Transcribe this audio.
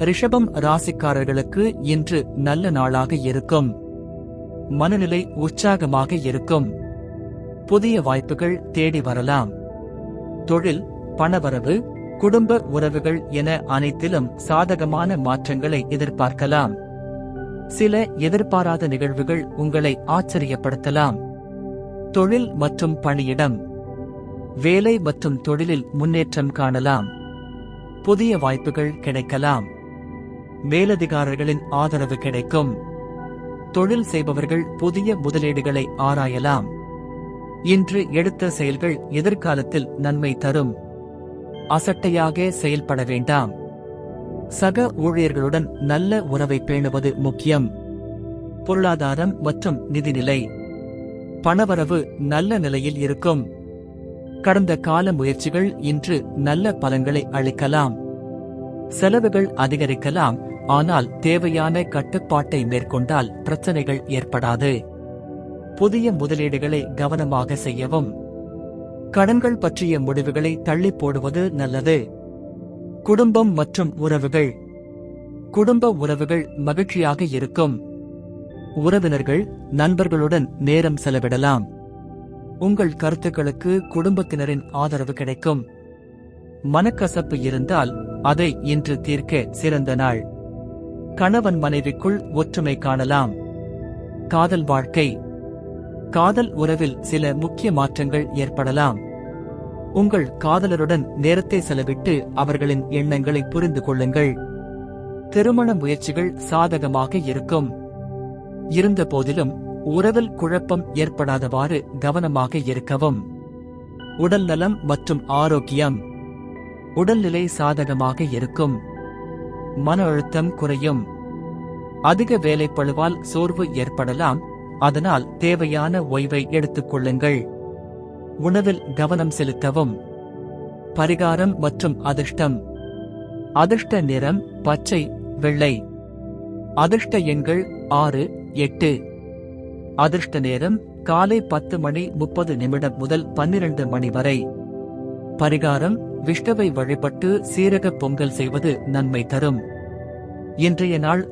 ரிஷபம் ராசிக்காரர்களுக்கு இன்று நல்ல நாளாக இருக்கும். மனநிலை உற்சாகமாக இருக்கும். புதிய வாய்ப்புகள் தேடி வரலாம். தொழில் பணவரவு குடும்ப உறவுகள் என அனைத்திலும் சாதகமான மாற்றங்களை எதிர்பார்க்கலாம். சில எதிர்பாராத நிகழ்வுகள் உங்களை ஆச்சரியப்படுத்தலாம். தொழில் மற்றும் பணியிடம். வேலை மற்றும் தொழிலில் முன்னேற்றம் காணலாம். புதிய வாய்ப்புகள் கிடைக்கலாம். மேலதிகாரிகளின் ஆதரவு கிடைக்கும். தொழில் செய்பவர்கள் புதிய முதலீடுகளை ஆராயலாம். இன்று எடுத்த செயல்கள் எதிர்காலத்தில் நன்மை தரும். அசட்டையாக செயல்பட வேண்டாம். சக ஊழியர்களுடன் நல்ல உறவை பேணுவது முக்கியம். பொருளாதாரம் மற்றும் நிதிநிலை. பணவரவு நல்ல நிலையில் இருக்கும். கடந்த கால முயற்சிகள் இன்று நல்ல பலன்களை அளிக்கலாம். செலவுகள் அதிகரிக்கலாம். ஆனால் தேவையான கட்டுப்பாட்டை மேற்கொண்டால் பிரச்சனைகள் ஏற்படாது. புதிய முதலீடுகளை கவனமாக செய்யவும். கடன்கள் பற்றிய முடிவுகளை தள்ளி போடுவது நல்லது. குடும்பம் மற்றும் உறவுகள். குடும்ப உறவுகள் மகிழ்ச்சியாக இருக்கும். உறவினர்கள் நண்பர்களுடன் நேரம் செலவிடலாம். உங்கள் கருத்துக்களுக்கு குடும்பத்தினரின் ஆதரவு கிடைக்கும். மனக்கசப்பு இருந்தால் அதை இன்று தீர்க்க சிறந்த நாள். கணவன் மனைவிக்குள் ஒற்றுமை காணலாம். காதல் வாழ்க்கை. காதல் உறவில் சில முக்கிய மாற்றங்கள் ஏற்படலாம். உங்கள் காதலருடன் நேரத்தை செலவிட்டு அவர்களின் எண்ணங்களை புரிந்து கொள்ளுங்கள். திருமண முயற்சிகள் சாதகமாக இருக்கும். இருந்த போதிலும் உறவில் குழப்பம் ஏற்படாதவாறு கவனமாக இருக்கவும். உடல் நலம் மற்றும் ஆரோக்கியம். உடல்நிலை சாதகமாக இருக்கும். மன அழுத்தம் குறையும். அதிக வேலைப்பளுவால் சோர்வு ஏற்படலாம். அதனால் தேவையான ஓய்வை எடுத்துக் கொள்ளுங்கள். உணவில் கவனம் செலுத்தவும். பரிகாரம் மற்றும் அதிர்ஷ்டம். அதிர்ஷ்ட நிறம் பச்சை வெள்ளை. அதிர்ஷ்ட எண்கள் ஆறு எட்டு. அதிர்ஷ்ட நேரம் காலை பத்து மணி முப்பது நிமிடம் முதல் பன்னிரண்டு மணி வரை. பரிகாரம் விஷ்ணுவை வழிபட்டு சீரக பொங்கல் செய்வது நன்மை தரும். இன்றைய நாள்